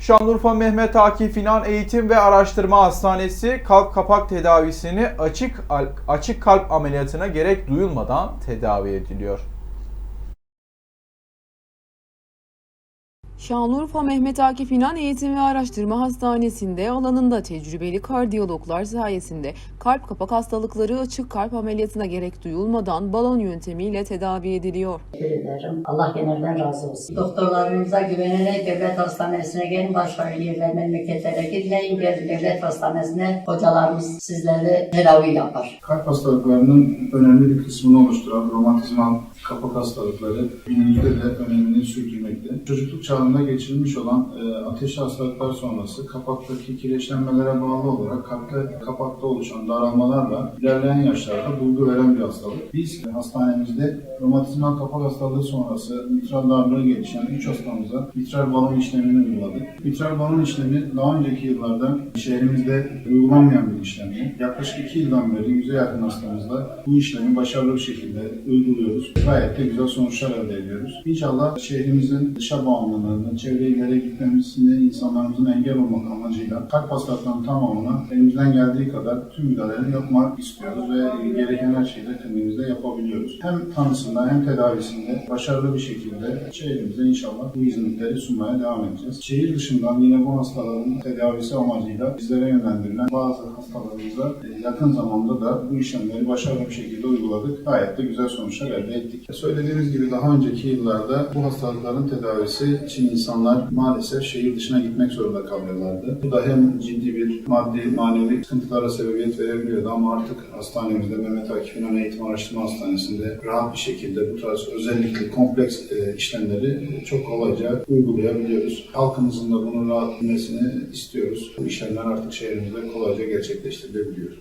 Şanlıurfa Mehmet Akif İnan Eğitim ve Araştırma Hastanesi kalp kapak tedavisini açık açık kalp ameliyatına gerek duyulmadan tedavi ediliyor. Şanlıurfa Mehmet Akif İnan Eğitim ve Araştırma Hastanesi'nde alanında tecrübeli kardiyologlar sayesinde kalp kapak hastalıkları açık kalp ameliyatına gerek duyulmadan balon yöntemiyle tedavi ediliyor. Teşekkür ederim. Allah genelden razı olsun. Doktorlarımıza güvenerek devlet hastanesine gelin. Başka yerler memleketlere gitmeyin. Devlet hastanesine hocalarımız sizlerle tedavi yapar. Kalp hastalıklarının önemli bir kısmını oluşturan romatizmal kapak hastalıkları günümüzde de önemini sürdürmekte. Çocukluk çağında geçirilmiş olan e, ateşli hastalıklar sonrası kapaktaki kireçlenmelere bağlı olarak kalpte kapakta oluşan daralmalarla ilerleyen yaşlarda bulgu veren bir hastalık. Biz hastanemizde romatizmal kapak hastalığı sonrası mitral darlığı gelişen 3 hastamıza mitral balon işlemini uyguladık. Mitral balon işlemi daha önceki yıllarda şehrimizde uygulanmayan bir işlemdi. Yaklaşık 2 yıldan beri yüze yakın hastamızla bu işlemi başarılı bir şekilde uyguluyoruz. Gayet de güzel sonuçlar elde ediyoruz. İnşallah şehrimizin dışa bağımlılığını, çevre illere gitmemesini insanlarımızın engel olmak amacıyla kalp hastalıklarının tamamına elimizden geldiği kadar tüm müdahaleleri yapmak istiyoruz ve gereken her şeyi de kendimizde yapabiliyoruz. Hem tanısında hem tedavisinde başarılı bir şekilde şehrimize inşallah bu hizmetleri sunmaya devam edeceğiz. Şehir dışından yine bu hastaların tedavisi amacıyla bizlere yönlendirilen bazı hastalarımıza e, yakın zamanda da bu işlemleri başarılı bir şekilde uyguladık. Gayet de güzel sonuçlar elde ettik. Söylediğimiz gibi daha önceki yıllarda bu hastalıkların tedavisi için insanlar maalesef şehir dışına gitmek zorunda kalıyorlardı. Bu da hem ciddi bir maddi manevi sıkıntılara sebebiyet verebiliyordu ama artık hastanemizde Mehmet Akif İnan Eğitim Araştırma Hastanesi'nde rahat bir şekilde bu tarz özellikle kompleks e, işlemleri e, çok kolayca uygulayabiliyoruz. Halkımızın da bunu rahat bilmesini istiyoruz. Bu işlemler artık şehrimizde kolayca gerçekleştirilebiliyor.